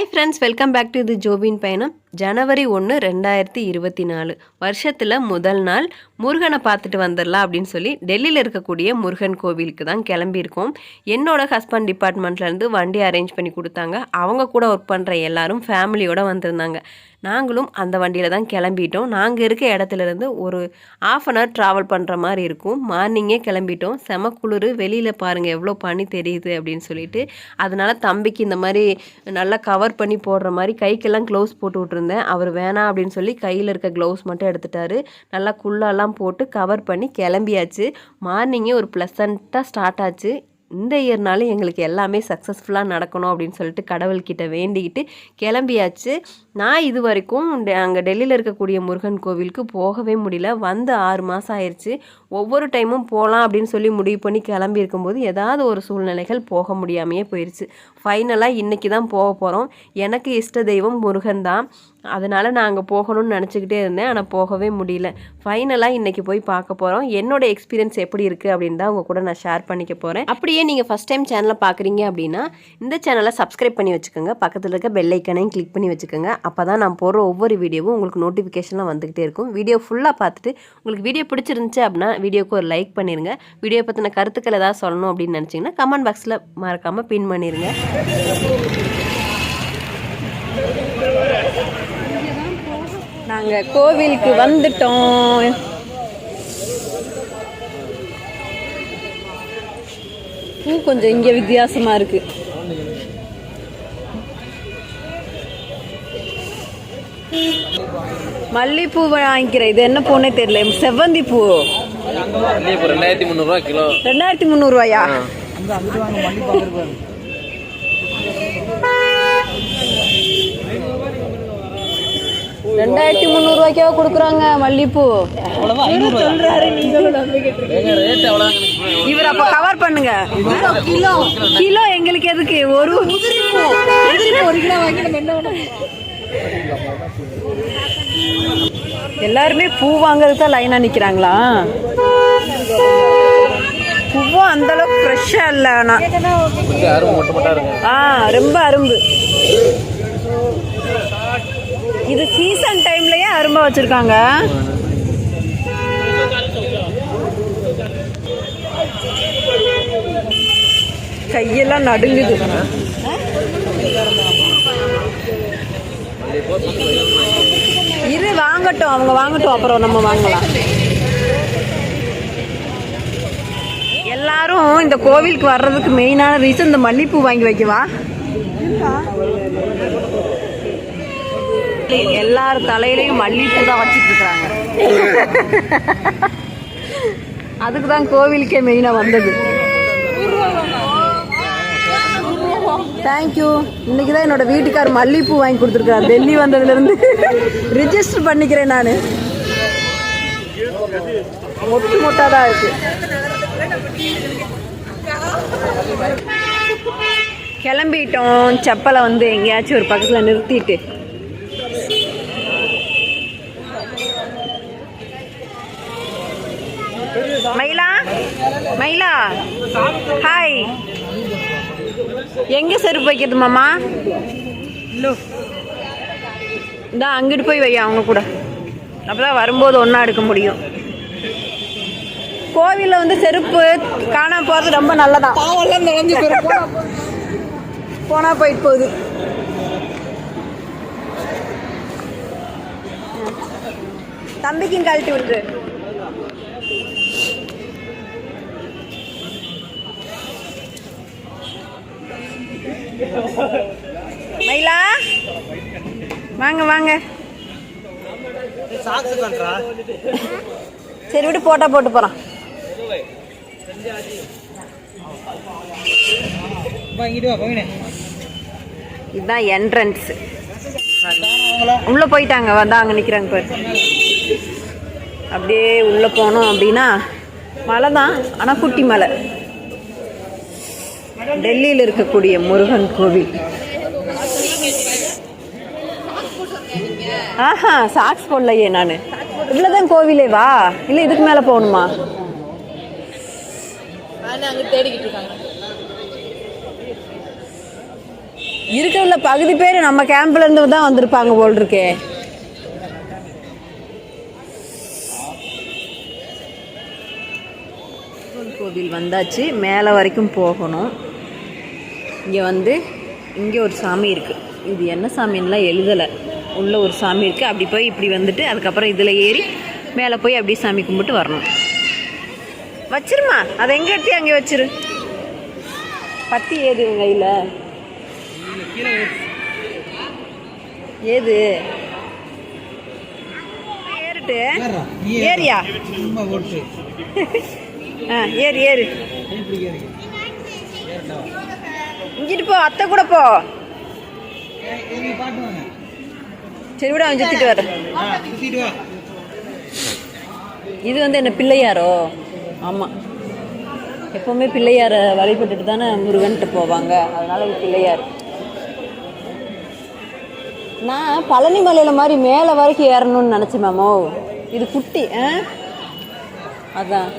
Hi friends welcome back to the జోబీన్ పైన ஜனவரி ஒன்று ரெண்டாயிரத்தி இருபத்தி நாலு வருஷத்தில் முதல் நாள் முருகனை பார்த்துட்டு வந்துடலாம் அப்படின்னு சொல்லி டெல்லியில் இருக்கக்கூடிய முருகன் கோவிலுக்கு தான் கிளம்பியிருக்கோம். என்னோட ஹஸ்பண்ட் டிபார்ட்மெண்ட்லேருந்து வண்டி அரேஞ்ச் பண்ணி கொடுத்தாங்க. அவங்க கூட ஒர்க் பண்ணுற எல்லாரும் ஃபேமிலியோடு வந்திருந்தாங்க. நாங்களும் அந்த வண்டியில் தான் கிளம்பிட்டோம். நாங்கள் இருக்க இடத்துல இருந்து ஒரு ஆஃப் அன் ஹவர் ட்ராவல் பண்ணுற மாதிரி இருக்கும். மார்னிங்கே கிளம்பிட்டோம். செம குளிர். வெளியில் பாருங்கள் எவ்வளோ பனி தெரியுது அப்படின்னு சொல்லிட்டு. அதனால் தம்பிக்கு இந்த மாதிரி நல்லா கவர் பண்ணி போடுற மாதிரி கைக்கெல்லாம் க்ளவுஸ் போட்டு விட்ருந்தேன் அவர் வேணாம் அப்படின்னு சொல்லி கையில் இருக்க க்ளவுஸ் மட்டும் எடுத்துட்டாரு. நல்லா குள்ளெல்லாம் போட்டு கவர் பண்ணி கிளம்பியாச்சு. மார்னிங்கே ஒரு ப்ளசண்ட்டாக ஸ்டார்ட் ஆச்சு. இந்த இயர்னாலும் எங்களுக்கு எல்லாமே சக்ஸஸ்ஃபுல்லாக நடக்கணும் அப்படின்னு சொல்லிட்டு கடவுள்கிட்ட வேண்டிக்கிட்டு கிளம்பியாச்சு. நான் இது வரைக்கும் அங்கே டெல்லியில் இருக்கக்கூடிய முருகன் கோவிலுக்கு போகவே முடியல. வந்து ஆறு மாதம் ஆயிடுச்சு ஒவ்வொரு டைமும் போகலாம் அப்படின்னு சொல்லி முடிவு பண்ணி கிளம்பி இருக்கும்போது ஏதாவது ஒரு சூழ்நிலைகள் போக முடியாமையே போயிடுச்சு ஃபைனலாக இன்றைக்கி தான் போக போகிறோம் எனக்கு இஷ்ட தெய்வம் முருகன் தான். அதனால் நான் அங்கே போகணும்னு நினச்சிக்கிட்டே இருந்தேன். ஆனால் போகவே முடியல. ஃபைனலாக இன்றைக்கி போய் பார்க்க போகிறோம் என்னோடய எக்ஸ்பீரியன்ஸ் எப்படி இருக்குது அப்படின்னு தான் உங்கள் கூட நான் ஷேர் பண்ணிக்க போகிறேன் அப்படியே நீங்கள் ஃபஸ்ட் டைம் சேனலை பார்க்குறீங்க அப்படின்னா இந்த சேனலை சப்ஸ்கிரைப் பண்ணி வச்சுக்கோங்க. பக்கத்தில் இருக்க பெல் ஐக்கனையும் கிளிக் பண்ணி வச்சுக்கோங்க. அப்போ தான் நான் போடுற ஒவ்வொரு வீடியோவும் உங்களுக்கு நோட்டிஃபிகேஷன்லாம் வந்துக்கிட்டே இருக்கும். வீடியோ ஃபுல்லாக பார்த்துட்டு உங்களுக்கு வீடியோ பிடிச்சிருந்துச்சு அப்படின்னா வீடியோக்கு ஒரு லைக் பண்ணிடுங்க வீடியோ பற்றின கருத்துக்கள் ஏதாவது சொல்லணும் அப்படின்னு நினச்சிங்கன்னா கமெண்ட் பாக்ஸில் மறக்காமல் பின் பண்ணிடுங்க நாங்கள் கோவிலுக்கு வந்துட்டோம். பூ கொஞ்சம் இங்கே வித்தியாசமாக இருக்கு. மல்லிப்பூ வாங்கிக்கிறேன் இது என்ன பூனே தெரியல செவ்வந்தி பூ. ரெண்டாயிரத்தி முந்நூறுரூவா கிலோ. ரெண்டாயிரத்தி முந்நூறுவாயா? ரெண்டாயிரத்தி முந்நூறுவாய்க்கா கொடுக்குறாங்க மல்லிப்பூ. ஏங்க ரேட் எவ்வளோ இவர் அப்ப கவர் பண்ணுங்க. Kilo kilo. எங்களுக்கு எதுக்கு? ஒரு ஒரு கிலோ வாங்கி நம்ம என்ன எல்லாருமே பூ வாங்குறதுக்கு தான் லைனா நிக்கிறாங்களா? பூவும் அந்த அளவுக்கு ஃப்ரெஷ்ஷா இல்ல ஆனா. ஆ ரொம்ப அரும்பு. இது சீசன் டைம்லயே அரும்பா வச்சிருக்காங்க. கையெல்லாம் நடுங்குது. இரு வாங்கட்டும். அவங்க வாங்கட்டும். அப்புறம் நம்ம வாங்கலாம். எல்லாரும் இந்த கோவிலுக்கு வர்றதுக்கு மெயினான ரீசன் இந்த மல்லிப்பூ வாங்கி வைக்கவா? எல்லார் தலையிலையும் மல்லிப்பூ தான் வச்சுட்டு இருக்காங்க. அதுக்கு தான் கோவிலுக்கே மெயினாக வந்தது. தேங்க்யூ இன்னைக்கு தான் என்னோட வீட்டுக்கார் மல்லிப்பூ வாங்கி கொடுத்துருக்காரு டெல்லி வந்ததுலேருந்து ரிஜிஸ்டர் பண்ணிக்கிறேன் நான். மொட்டு மொட்டாக தான் இருக்கு. கிளம்பிட்டோம். செப்பலை வந்து எங்கேயாச்சும் ஒரு பக்கத்தில் நிறுத்திட்டு. மயிலா? மயிலா? ஹாய் எங்க செருப்பு வைக்கிறது மாமா? இந்த அங்கிட்டு போய் வை அவங்க கூட. அப்பதான் வரும்போது ஒன்றா எடுக்க முடியும். கோவிலில் வந்து செருப்பு காணாம போகிறது ரொம்ப நல்லதான் போனா போயிட்டு போகுது. தம்பிக்கும் கழட்டி விட்டுரு மயிலா? வாங்க வாங்க. சரி விட்டு போட்டா போட்டு போறான். இதுதான் என்ட்ரன்ஸ் உள்ள போயிட்டாங்க வந்தா அங்க நிக்கிறாங்க பாரு. அப்படியே உள்ள போனோம் அப்படின்னா மலை தான் ஆனா குட்டி மலை டெல்லியில் இருக்கக்கூடிய முருகன் கோவில். ஆஹா சாக்ஸ் போடலையே நான். இவ்வளோதான் கோவிலே வா. இல்லை இதுக்கு மேலே போகணுமா? இருக்காங்க. இருக்கிற பகுதி பேர் நம்ம கேம்ப்ல இருந்து தான் வந்திருப்பாங்க போல் இருக்கே. கோவில் வந்தாச்சு. மேலே வரைக்கும் போகணும். இங்கே வந்து இங்கே ஒரு சாமி இருக்குது இது என்ன சாமின்னுலாம் எழுதலை. உள்ள ஒரு சாமி இருக்குது அப்படி போய் இப்படி வந்துட்டு அதுக்கப்புறம் இதில் ஏறி மேலே போய் அப்படியே சாமி கும்பிட்டு வரணும். வச்சிருமா? அதை எங்கே எடுத்து அங்கே வச்சிரு? பத்தி ஏது உங்க கையில்? ஏது? ஏறிட்டு. ஏரியா ஆ ஏறு ஏறு. இங்கிட்டு போ அத்தை கூட போ. சரி விட அவன் சுத்திட்டு வர. இது வந்து என்ன பிள்ளையாரோ? ஆமாம் எப்பவுமே பிள்ளையார வழிபட்டுட்டு தானே முருகன்ட்டு போவாங்க. அதனால இது பிள்ளையார். நான் பழனி மலையில மாதிரி மேலே வரைக்கும் ஏறணும்னு நினச்சேன் மேமோ. இது குட்டி ஆ? அதான்.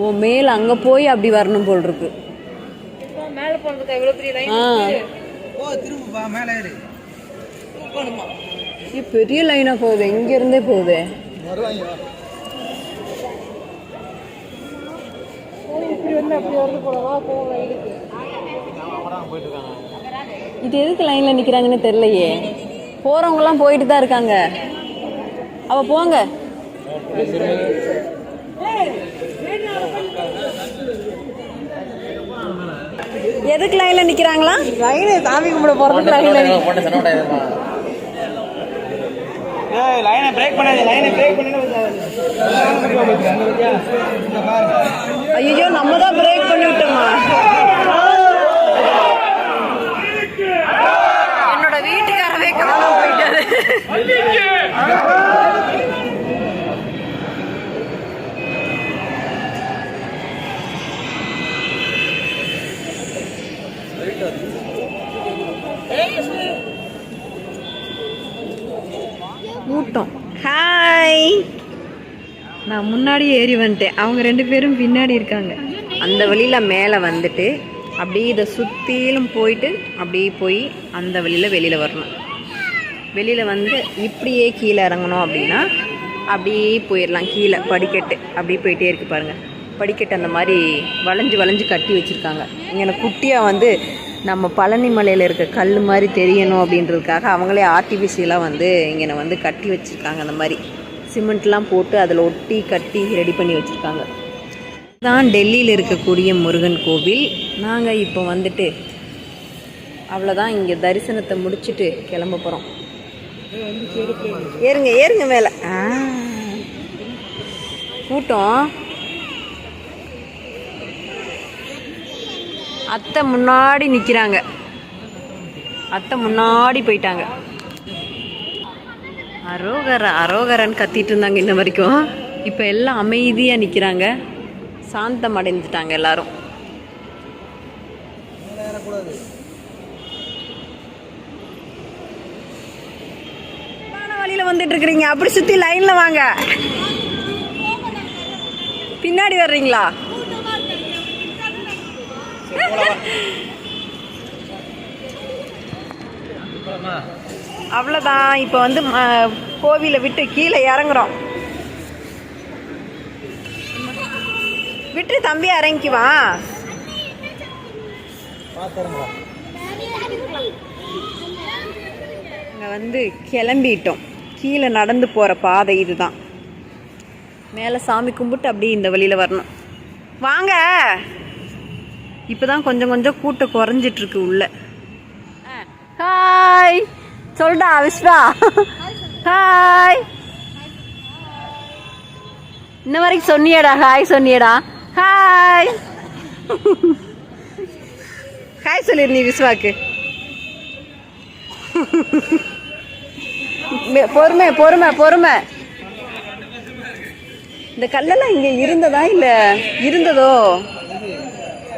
ஓ மேல அங்க போய் அப்படி வரணும் போல் இருக்கு. மேலே போனதுக்கு எவ்வளோ பெரிய லைன் ஓ திரும்பப்பா மேலே ஏறு. இது பெரிய லைனா போகுது இங்க இருந்தே போகுது. வருவாங்க இது எதுக்கு லைன்ல நிக்கிறாங்கன்னு தெரியலையே. போறவங்க எல்லாம் போயிட்டு தான் இருக்காங்க. அவ போங்க. எதுக்கு லைன்ல நிக்கிறாங்களா? லைன் சாமி கும்பிட போறதுக்கு லைன்ல லைனை பிரேக் பண்ணாத லைனை பிரேக் பண்ணிட்டு ஐயோ நம்ம தான் பிரேக் பண்ணி விட்டோமா? என்னோட வீட்டுக்காரவே காணாம போயிட்டாரு. கூட்டம் ஹாய் நான் முன்னாடியே ஏறி வந்துட்டேன். அவங்க ரெண்டு பேரும் பின்னாடி இருக்காங்க. அந்த வழியில் மேலே வந்துட்டு அப்படியே இதை சுற்றிலும் போயிட்டு அப்படியே போய் அந்த வழியில் வெளியில் வரணும். வெளியில் வந்து இப்படியே கீழே இறங்கணும் அப்படின்னா அப்படியே போயிடலாம். கீழே படிக்கட்டு அப்படியே போயிட்டே இருக்கு பாருங்கள் படிக்கட்டு அந்த மாதிரி வளைஞ்சு வளைஞ்சு கட்டி வச்சுருக்காங்க. இங்கே குட்டியாக வந்து நம்ம பழனி மலையில் இருக்க கல் மாதிரி தெரியணும் அப்படின்றதுக்காக அவங்களே ஆர்டிஃபிஷியலாக வந்து இங்கே வந்து கட்டி வச்சுருக்காங்க அந்த மாதிரி. சிமெண்ட்லாம் போட்டு அதில் ஒட்டி கட்டி ரெடி பண்ணி வச்சுருக்காங்க. தான் டெல்லியில் இருக்கக்கூடிய முருகன் கோவில். நாங்கள் இப்போ வந்துட்டு அவ்வளோதான் இங்கே தரிசனத்தை முடிச்சுட்டு கிளம்ப போகிறோம் ஏறுங்க ஏறுங்க மேலே. கூட்டம். அத்தை முன்னாடி நிற்கிறாங்க அத்தை முன்னாடி போயிட்டாங்க. அரோகர அரோகரன்னு கத்திட்டு இருந்தாங்க இன்ன வரைக்கும். இப்போ எல்லாம் அமைதியாக நிற்கிறாங்க சாந்தம் அடைஞ்சிட்டாங்க எல்லாரும். வழியில் வந்துட்டு இருக்கிறீங்க. அப்படி சுற்றி லைனில் வாங்க. பின்னாடி வர்றீங்களா? அவ்வளோதான் இப்போ வந்து ம- கோவிலை விட்டு கீழே இறங்குறோம். விட்டு தம்பி இறங்கிக்குவா இங்கே வந்து கிளம்பிட்டோம். கீழே நடந்து போகிற பாதை இதுதான். மேலே சாமி கும்பிட்டு அப்படியே இந்த வழியில் வரணும். வாங்க. இப்போ தான் கொஞ்சம் கொஞ்சம் கூட்டம் குறைஞ்சிட்டு இருக்கு உள்ள ஹாய். சொல்டா விஸ்வா ஹாய். இன்ன வரைக்கும் சொன்னியடா ஹாய் சொன்னியடா. ஹாய். ஹாய் சொல்லிரு நீ விஸ்வாக்கு. பொறுமை பொறுமை பொறுமை. இந்த கல்லெல்லாம் இங்க இருந்ததா இல்ல இருந்ததோ?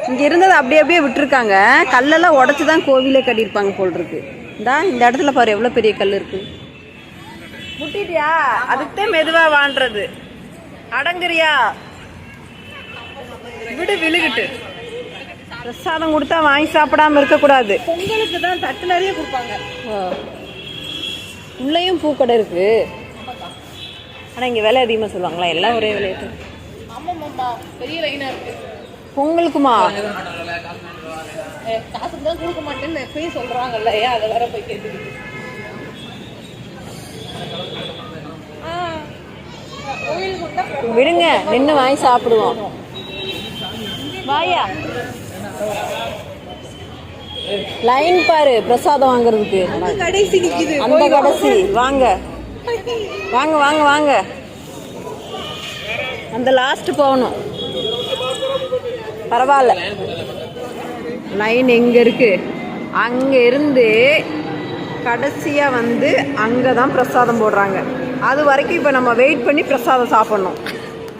இங்க இருந்ததை அப்படியே அப்படியே விட்டுருக்காங்க. கல்லெல்லாம் உடச்சி தான் கோவிலே கட்டியிருப்பாங்க போல் இருக்கு இந்தா இந்த இடத்துல பாரு எவ்வளோ பெரிய கல் இருக்கு. முட்டிட்டியா? அதுக்கு மெதுவா வாண்டுறது அடங்குறியா? விடு விழுகிட்டு. பிரசாதம் கொடுத்தா வாங்கி சாப்பிடாம இருக்கக்கூடாது. பொங்கலுக்கு தான் தட்டு நிறைய கொடுப்பாங்க உள்ளேயும் பூக்கடை இருக்கு. ஆனா இங்க விலை அதிகமா சொல்லுவாங்களா? எல்லாம் ஒரே விலையிட்டு ஆமாம்மாம்மா பெரிய லைனாக இருக்கு. பொங்கலுக்குமா? காசு தான் கொடுக்க மாட்டேன்னு போய் சொல்கிறாங்கல்ல ஏன் அதை வேற போய் கேட்டுக்கிட்டு? விடுங்க நின்று வாங்கி சாப்பிடுவோம். வாயா? லைன் பாரு பிரசாதம் வாங்குறதுக்கு. அந்த கடைசி வாங்க. வாங்க வாங்க வாங்க. அந்த லாஸ்ட் போகணும். பரவாயில்ல. லைன் எங்க இருக்கு? அங்க இருந்து கடைசியா வந்து அங்க தான் பிரசாதம் போடுறாங்க. அது வரைக்கும் இப்போ நம்ம வெயிட் பண்ணி பிரசாதம் சாப்பிடணும்.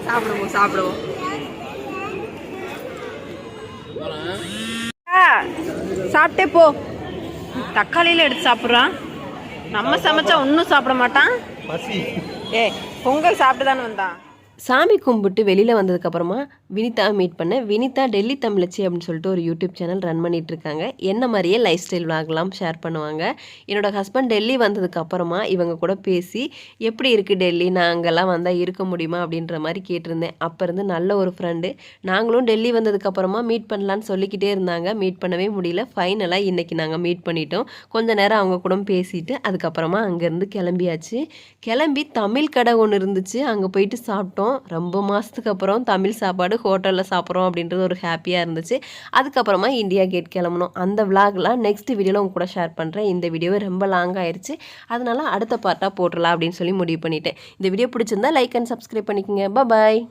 சாப்பிடுவோம் சாப்பிடுவோம். சாப்பிட்டே போ. தக்காளியில எடுத்து சாப்பிட்றான் நம்ம சமைச்சா ஒன்றும் சாப்பிட மாட்டான்? ஏ பொங்கல் சாப்பிட்டு தானே வந்தான்? சாமி கும்பிட்டு வெளியில் வந்ததுக்கப்புறமா வினிதா மீட் பண்ணேன் வினிதா டெல்லி தமிழச்சி அப்படின்னு சொல்லிட்டு ஒரு யூடியூப் சேனல் ரன் பண்ணிட்டு இருக்காங்க என்ன மாதிரியே லைஃப் ஸ்டைல் விளாக்லாம் ஷேர் பண்ணுவாங்க. என்னோட ஹஸ்பண்ட் டெல்லி வந்ததுக்கு அப்புறமா இவங்க கூட பேசி எப்படி இருக்குது டெல்லி? நான் அங்கெல்லாம் வந்தால் இருக்க முடியுமா? அப்படின்ற மாதிரி கேட்டிருந்தேன். அப்போ இருந்து நல்ல ஒரு ஃப்ரெண்டு நாங்களும் டெல்லி வந்ததுக்கு அப்புறமா மீட் பண்ணலான்னு சொல்லிக்கிட்டே இருந்தாங்க. மீட் பண்ணவே முடியல. ஃபைனலாக இன்றைக்கி நாங்கள் மீட் பண்ணிட்டோம். கொஞ்ச நேரம் அவங்க கூட பேசிட்டு அதுக்கப்புறமா அங்கேருந்து கிளம்பியாச்சு. கிளம்பி தமிழ் கடை ஒன்று இருந்துச்சு. அங்கே போயிட்டு சாப்பிட்டோம். ரொம்ப மாதத்துக்கு அப்புறம் தமிழ் சாப்பாடு ஹோட்டலில் சாப்பிட்றோம் அப்படின்றது ஒரு ஹாப்பியாக இருந்துச்சு. அதுக்கப்புறமா இந்தியா கேட் கிளம்பணும் அந்த விலாக்லாம் நெக்ஸ்ட் வீடியோவில் உங்க கூட ஷேர் பண்ணுறேன் இந்த வீடியோவே ரொம்ப லாங் ஆயிடுச்சு அதனால அடுத்த பார்ட்டாக போட்டுடலாம் அப்படின்னு சொல்லி முடிவு பண்ணிட்டேன். இந்த வீடியோ பிடிச்சிருந்தா லைக் அண்ட் சப்ஸ்கிரைப் பண்ணிக்கோங்க. பாய்